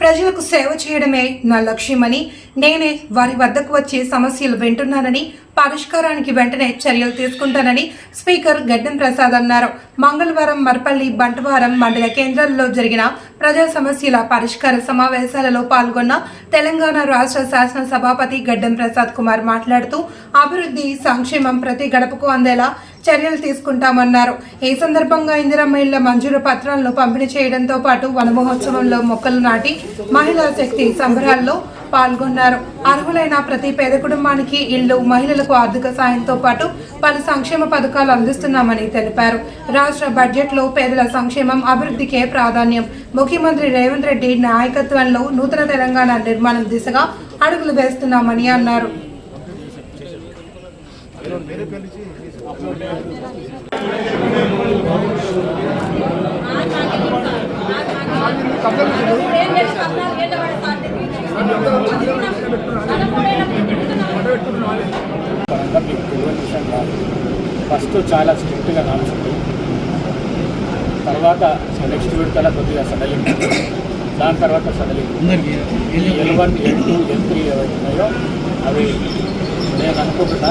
ప్రజలకు సేవ చేయడమే నా లక్ష్యమని నేనే వారి వద్దకు వచ్చే సమస్యలు వింటున్నానని పరిష్కారానికి వెంటనే చర్యలు తీసుకుంటానని స్పీకర్ గడ్డం ప్రసాద్ అన్నారు. మంగళవారం మర్పల్లి బంటవారం మండల కేంద్రాల్లో జరిగిన ప్రజా సమస్యల పరిష్కార సమావేశాలలో పాల్గొన్న తెలంగాణ రాష్ట్ర శాసన సభాపతి గడ్డం ప్రసాద్ కుమార్ మాట్లాడుతూ అభివృద్ధి సంక్షేమం ప్రతి గడపకు అందేలా చర్యలు తీసుకుంటామన్నారు. ఈ సందర్భంగా ఇందిరమ్మ ఇళ్ళ మంజూరు పత్రాలను పంపిణీ చేయడంతో పాటు వన మహోత్సవంలో మొక్కలు నాటి మహిళా శక్తి సంబరాల్లో పాల్గొన్నారు. అర్హులైన ప్రతి పేద కుటుంబానికి ఇళ్ళు మహిళలకు ఆర్థిక సాయంతో పాటు పలు సంక్షేమ పథకాలు అందిస్తున్నామని తెలిపారు. రాష్ట్ర బడ్జెట్లో పేదల సంక్షేమం అభివృద్ధికే ప్రాధాన్యం. ముఖ్యమంత్రి రేవంత్ రెడ్డి నాయకత్వంలో నూతన తెలంగాణ నిర్మాణం దిశగా అడుగులు వేస్తున్నామని అన్నారు. ఫస్ట్ చాలా స్ట్రిక్ట్గా నడుచుంది తర్వాత నెక్స్ట్ విడతల కొద్దిగా సడలింగ్. దాని తర్వాత సడలింగ్. L one L two L three ఏవైతే ఉన్నాయో అవి నేను అనుకుంటున్నా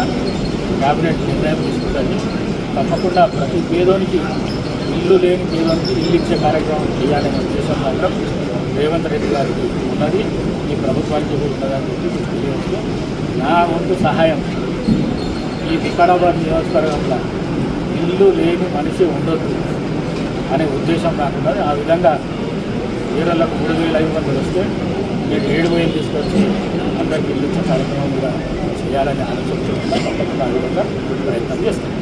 క్యాబినెట్ నిర్ణయం తీసుకుంటుంది. తప్పకుండా ప్రతి పేదోనికి ఇల్లు లేని పేదోనికి ఇల్లు ఇచ్చే కార్యక్రమం చేయాలనే ఉద్దేశం మాత్రం రేవంత్ రెడ్డి గారికి ఉన్నది. ఈ ప్రభుత్వానికి కూడా ఉన్నదని చెప్పి తెలియవచ్చు నా వంతు సహాయం ఈ వికారాబాద్ నియోజకవర్గంలో ఇల్లు లేని మనిషి ఉండొద్దు అనే ఉద్దేశం నాకు ఆ విధంగా వీరలకు మూడు వేల ఐదు వందలు వస్తే నేను ఏడు వేలు తీసుకొచ్చి అందరికి ఇల్లు కార్యక్రమం కూడా చేయాలని ఆలోచించుకుంటా తప్పకుండా ఆ విధంగా ప్రయత్నం చేస్తాను.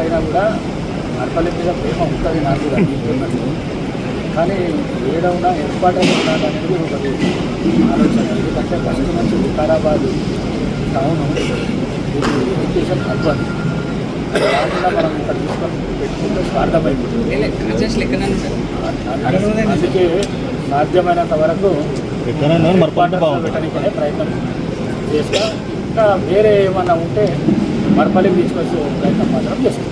అయినా కూడా నడపలి మీద ప్రేమ ఉంటుంది నాకు కూడా నీకున్నట్టు కానీ ఏడవునా ఏర్పాటు ఉండాలనేది ఒకటి ఆలోచన. ఎందుకంటే ఫస్ట్ నుంచి వికారాబాద్ టౌన్ ఎడ్యుకేషన్ హబ్ అది. అది కాకుండా మనం ఇక్కడ తీసుకొని పెట్టుకుంటే స్వార్థమైపోతుంది అందుకే సాధ్యమైనంత వరకు ఎక్కడైనా మరపాటు బాగుంటుంది. పెట్టడానికనే ప్రయత్నం చేస్తా. ఇంకా వేరే ఏమన్నా ఉంటే మరపల్లికి తీసుకొచ్చే ప్రయత్నం మాత్రం చేస్తాం.